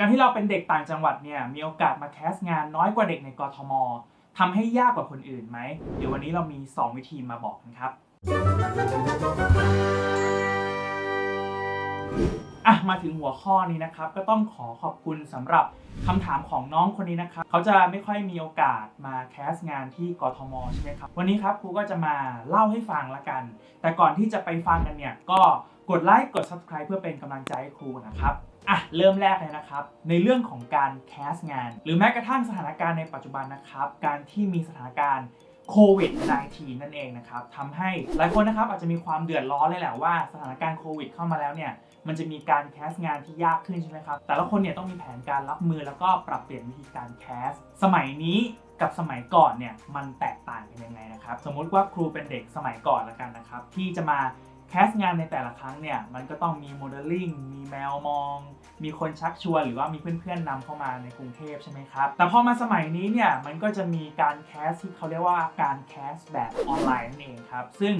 การที่เราเป็นเด็กต่างจังหวัดเนี่ยมีโอกาสมาแคสงานน้อยกว่าเด็กในกรทมทำให้ยากกว่าคนอื่นไหมเดี๋ยววันนี้เรามี 2 วิธีมาบอกกันครับอะมาถึงหัวข้อนี้นะครับ ก็ต้องขอขอบคุณสำหรับคำถามของน้องคนนี้นะครับเขาจะไม่ค่อยมีโอกาสมาแคสงานที่กทมใช่ไหมครับวันนี้ครับครูก็จะมาเล่าให้ฟังละกัน แต่ก่อนที่จะไปฟังกันเนี่ยก็ กดไลค์กด subscribe เพื่อเป็นกำลังใจให้ครูนะครับอะเริ่มแรกเลยนะครับ ในเรื่องของการแคสงาน หรือแม้กระทั่งสถานการณ์ในปัจจุบันนะครับ การที่มีสถานการณ์โควิด -19 นั่นเองนะครับทำให้หลายคนนะครับอาจจะมีความเดือดร้อนเลยแหละว่าสถานการณ์โควิดเข้ามาแล้วเนี่ยมันจะมีการแคสงานที่ยากขึ้นใช่ไหมครับ แต่ละคนเนี่ยต้องมีแผนการรับมือแล้วก็ปรับเปลี่ยนวิธีการแคส สมัยนี้กับสมัยก่อนเนี่ยมันแตกต่างกันยังไงนะครับ สมมุติว่าครูเป็นเด็กสมัยก่อนละกันนะครับ ที่จะมา แคสงานในแต่ละครั้งเนี่ยมันก็ต้องมีโมเดลลิ่งมีแมวมอง มีคนชักชวนหรือว่ามีเพื่อนๆนำเข้ามาในกรุงเทพใช่ไหมครับ แต่พอมาสมัยนี้เนี่ยมันก็จะมีการแคสที่เขาเรียกว่าการแคสแบบออนไลน์นั่นเองครับ ซึ่ง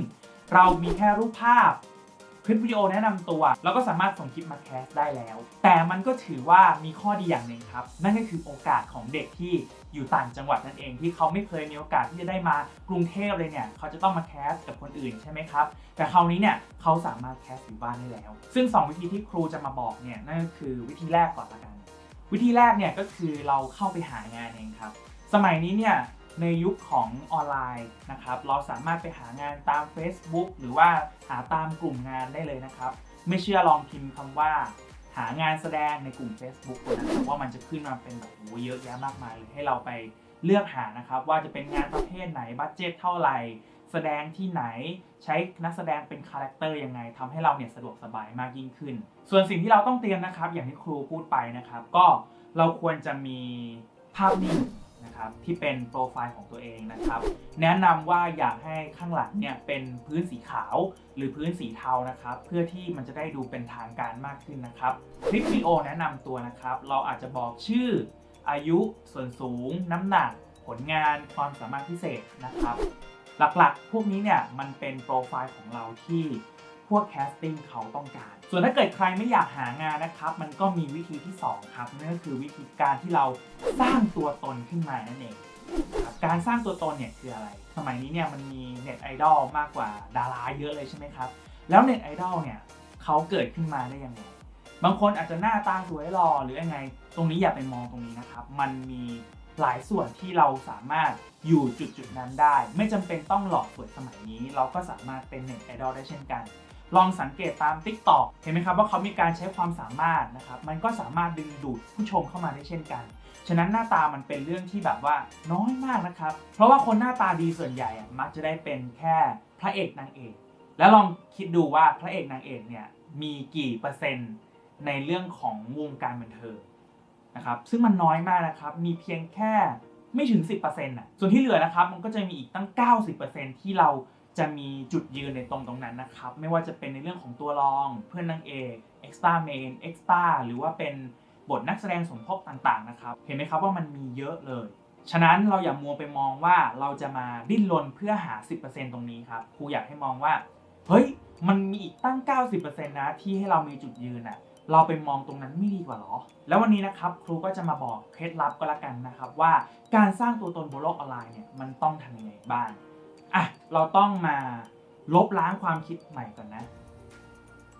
เรามีแค่รูปภาพ คลิปวิดีโอแนะนำตัวแล้วก็สามารถส่งคลิปมาแคสได้แล้ว แต่มันก็ถือว่ามีข้อดีอย่างหนึ่งครับ นั่นก็คือโอกาสของเด็กที่อยู่ต่างจังหวัดนั่นเองที่เขาไม่เคยมีโอกาสที่จะได้มากรุงเทพเลยเนี่ยเขาจะต้องมาแคสกับคนอื่นใช่ไหมครับ แต่คราวนี้เนี่ยเขาสามารถแคสอยู่บ้านได้แล้ว ซึ่ง 2 วิธีที่ครูจะมาบอกเนี่ยนั่นก็คือวิธีแรกก่อนละกัน วิธีแรกเนี่ยก็คือเราเข้าไปหางานเองครับ สมัยนี้เนี่ย ในยุคของออนไลน์นะครับเราสามารถไปหางานตาม Facebook หรือว่าหาตามกลุ่มงานได้เลยนะครับ ไม่เชื่อลองพิมพ์คำว่า หางานแสดงในกลุ่ม Facebook ดูนะครับว่ามันจะขึ้นมาเป็นแบบโอ้เยอะแยะมากมายเลยให้เราไปเลือกหานะครับว่าจะเป็นงานประเภทไหนบัตเจ็ตเท่าไหร่แสดงที่ไหนใช้นักแสดงเป็นคาแรคเตอร์ยังไงทำให้เราเนี่ยสะดวกสบายมากยิ่งขึ้น ส่วนสิ่งที่เราต้องเตรียมนะครับ อย่างที่ครูพูดไปนะครับ ก็เราควรจะมีภาพนิ่ง นะครับที่เป็นโปรไฟล์ของตัวเองนะครับ แนะนำว่าอยากให้ข้างหลังเนี่ยเป็นพื้นสีขาวหรือพื้นสีเทานะครับ เพื่อที่มันจะได้ดูเป็นทางการมากขึ้นนะครับคลิปวิดีโอแนะนำตัวนะครับ เราอาจจะบอกชื่อ อายุส่วนสูง น้ำหนัก ผลงานความสามารถพิเศษนะครับ หลักๆ พวกนี้เนี่ยมันเป็นโปรไฟล์ของเราที่ พวกแคสติ้งเขาต้องการ ส่วนถ้าเกิดใครไม่อยากหางานนะครับ มันก็มีวิธีที่ 2 ครับนั่นก็คือวิธีการที่เราสร้างตัวตนขึ้นมานั่นเองการสร้างตัวตนเนี่ยคืออะไร สมัยนี้เนี่ยมันมีเน็ตไอดอลมากกว่าดาราเยอะเลยใช่ไหมครับ แล้วเน็ตไอดอลเนี่ยเขาเกิดขึ้นมาได้ยังไง บางคนอาจจะหน้าตาสวยหล่อหรือยังไง ตรงนี้อย่าไปมองตรงนี้นะครับ มันมีหลายส่วนที่เราสามารถอยู่จุดจุดๆนั้นได้ ไม่จำเป็นต้องหลอกสวยสมัยนี้ เราก็สามารถเป็นเน็ตไอดอลได้เช่นกัน ลองสังเกตตาม Tik t o อกเห็นไหมครับว่าเขามีการใช้ความสามารถนะครับมันก็สามารถดึงดูดผู้ชมเข้ามาได้เช่นกัน ฉะนั้นหน้าตามันเป็นเรื่องที่แบบว่าน้อยมากนะครับ เพราะว่าคนหน้าตาดีส่วนใหญ่อะมักจะได้เป็นแค่พระเอกนางเอก แล้วลองคิดดูว่าพระเอกนางเอกเนี่ยมีกี่เปอร์เซ็นต์ในเรื่องของวงการบันเทิงนะครับซึ่งมันน้อยมากนะครับมีเพียงแค่ไม่ถึง 10%น่ะส่วนที่เหลือนะครับมันก็จะมีอีกตั้ง 90%ที่เรา จะมีจุดยืนในตรงตรงนั้นนะครับ ไม่ว่าจะเป็นในเรื่องของตัวรอง เพื่อนนางเอก extra main extra หรือว่าเป็นบทนักแสดงสมทบต่างๆนะครับ เห็นไหมครับว่ามันมีเยอะเลย ฉะนั้นเราอย่ามัวไปมองว่าเราจะมาดิ้นรนเพื่อหา 10%ตรงนี้ครับครูอยากให้มองว่า เฮ้ย มันมีอีกตั้ง 90%นะที่ให้เรามีจุดยืนอะเราไปมองตรงนั้นไม่ดีกว่าหรอ แล้ววันนี้นะครับครูก็จะมาบอกเคล็ดลับก็แล้วกันนะครับว่าการสร้างตัวตนบนโลกออนไลน์เนี่ยมันต้องทำยังไงบ้าง อะเราต้องมาลบล้างความคิดใหม่ก่อนนะ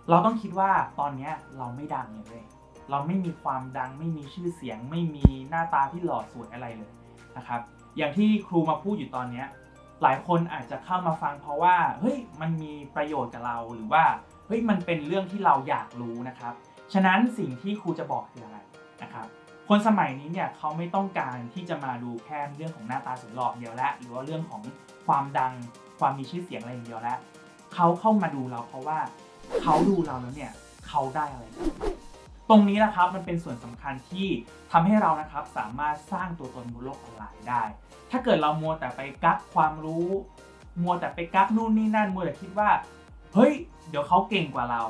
เราต้องคิดว่าตอนเนี้ยเราไม่ดังเลย เราไม่มีความดัง ไม่มีชื่อเสียง ไม่มีหน้าตาที่หล่อสวยอะไรเลยนะครับ อย่างที่ครูมาพูดอยู่ตอนเนี้ยหลายคนอาจจะเข้ามาฟังเพราะว่าเฮ้ยมันมีประโยชน์กับเราหรือว่าเฮ้ยมันเป็นเรื่องที่เราอยากรู้นะครับ ฉะนั้นสิ่งที่ครูจะบอกคืออะไรนะครับ คนสมัยนี้เนี่ยเขาไม่ต้องการที่จะมาดูแค่เรื่องของหน้าตาสวยหล่อเดียวแล้วหรือว่าเรื่องของความดังความมีชื่อเสียงอะไรอย่างเดียวแล้วเขาเข้ามาดูเราเพราะว่าเขาดูเราแล้วเนี่ยเขาได้อะไรตรงนี้นะครับมันเป็นส่วนสำคัญที่ทำให้เรานะครับสามารถสร้างตัวตนบนโลกออนไลน์ได้ ถ้าเกิดเรามัวแต่ไปกักความรู้ มัวแต่ไปกักนู่นนี่นั่นมัวแต่คิดว่า เฮ้ย เดี๋ยวเขาเก่งกว่าเรา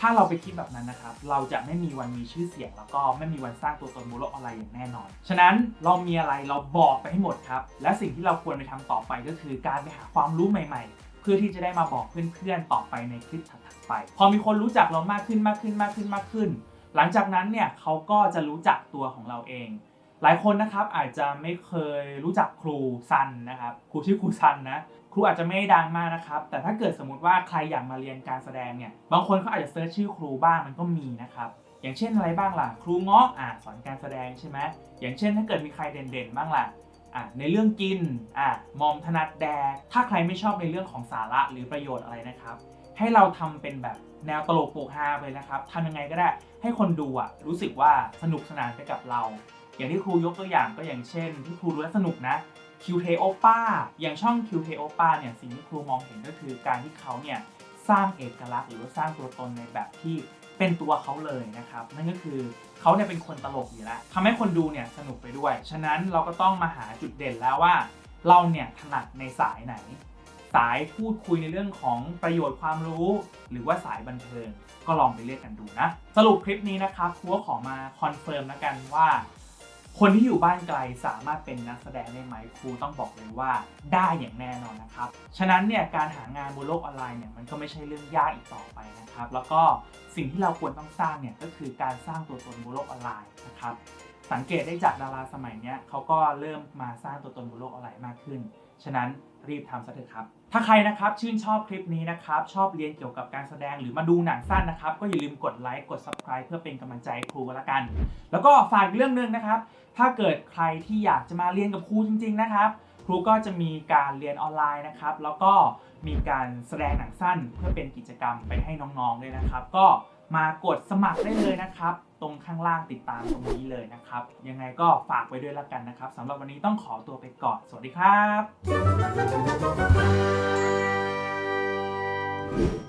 ถ้าเราไปคิดแบบนั้นนะครับ เราจะไม่มีวันมีชื่อเสียง แล้วก็ไม่มีวันสร้างตัวตนบนโลกออนไลน์อย่างแน่นอน ฉะนั้นเรามีอะไรเราบอกไปให้หมดครับ และสิ่งที่เราควรไปทำต่อไปก็คือการไปหาความรู้ใหม่ๆ เพื่อที่จะได้มาบอกเพื่อนๆต่อไปในคลิปถัดๆไป พอมีคนรู้จักเรามากขึ้นมากขึ้นมากขึ้นมากขึ้น หลังจากนั้นเนี่ยเขาก็จะรู้จักตัวของเราเอง หลายคนนะครับอาจจะไม่เคยรู้จักครูซันนะครับ ครูชื่อครูซันนะ ครูอาจจะไม่ได้ดังมากนะครับ แต่ถ้าเกิดสมมติว่าใครอยากมาเรียนการแสดงเนี่ย บางคนเขาอาจจะเซิร์ชชื่อครูบ้างมันก็มีนะครับ อย่างเช่นอะไรบ้างล่ะ ครูเงาะอะสอนการแสดงใช่ไหมอย่างเช่น ถ้าเกิดมีใครเด่นๆบ้างล่ะอะในเรื่องกินอะมอมถนัดแดกถ้าใครไม่ชอบในเรื่องของสาระหรือประโยชน์อะไรนะครับ ให้เราทำเป็นแบบแนวตลกโปกฮาไปเลยนะครับทำยังไงก็ได้ให้คนดูอะรู้สึกว่าสนุกสนานไปกับเรา อย่างที่ครูยกตัวอย่างก็อย่างเช่น ที่ครูรู้แล้วสนุกนะ คิวเทโอป้าอย่างช่องคิวเทโอป้าเนี่ยสิ่งที่ครูมองเห็นก็คือการที่เขาเนี่ยสร้างเอกลักษณ์หรือว่าสร้างตัวตนในแบบที่เป็นตัวเขาเลยนะครับนั่นก็คือเขาเนี่ยเป็นคนตลกอยู่แล้วทำให้คนดูเนี่ยสนุกไปด้วย ฉะนั้นเราก็ต้องมาหาจุดเด่นแล้วว่า เราเนี่ยถนัดในสายไหน สายพูดคุยในเรื่องของประโยชน์ความรู้ หรือว่าสายบันเทิงก็ลองไปเลือกกันดูนะ สรุปคลิปนี้นะครับครูก็ขอมาคอนเฟิร์มแล้วกันว่า คนที่อยู่บ้านไกลสามารถเป็นนักแสดงได้ไหมครูต้องบอกเลยว่าได้อย่างแน่นอนนะครับ ฉะนั้นเนี่ยการหางานบนโลกออนไลน์เนี่ยมันก็ไม่ใช่เรื่องยากอีกต่อไปนะครับ แล้วก็สิ่งที่เราควรต้องสร้างเนี่ยก็คือการสร้างตัวตนบนโลกออนไลน์นะครับสังเกตได้จากดาราสมัยนี้เขาก็เริ่มมาสร้างตัวตนบนโลกออนไลน์มากขึ้น ฉะนั้นรีบทำซะเถอะครับ ถ้าใครนะครับชื่นชอบคลิปนี้นะครับ ชอบเรียนเกี่ยวกับการแสดงหรือมาดูหนังสั้นนะครับ ก็อย่าลืมกดไลค์กด subscribe เพื่อเป็นกำลังใจครูกันละกัน แล้วก็ฝากเรื่องหนึ่งนะครับ ถ้าเกิดใครที่อยากจะมาเรียนกับครูจริง ๆ นะครับ ครูก็จะมีการเรียนออนไลน์นะครับ แล้วก็มีการแสดงหนังสั้น เพื่อเป็นกิจกรรมไปให้น้องๆด้วยนะครับ ก็มากดสมัครได้เลยนะครับ ตรงข้างล่างติดตามตรงนี้เลยนะครับ ยังไงก็ฝากไว้ด้วยละกันนะครับสำหรับวันนี้ต้องขอตัวไปก่อน สวัสดีครับ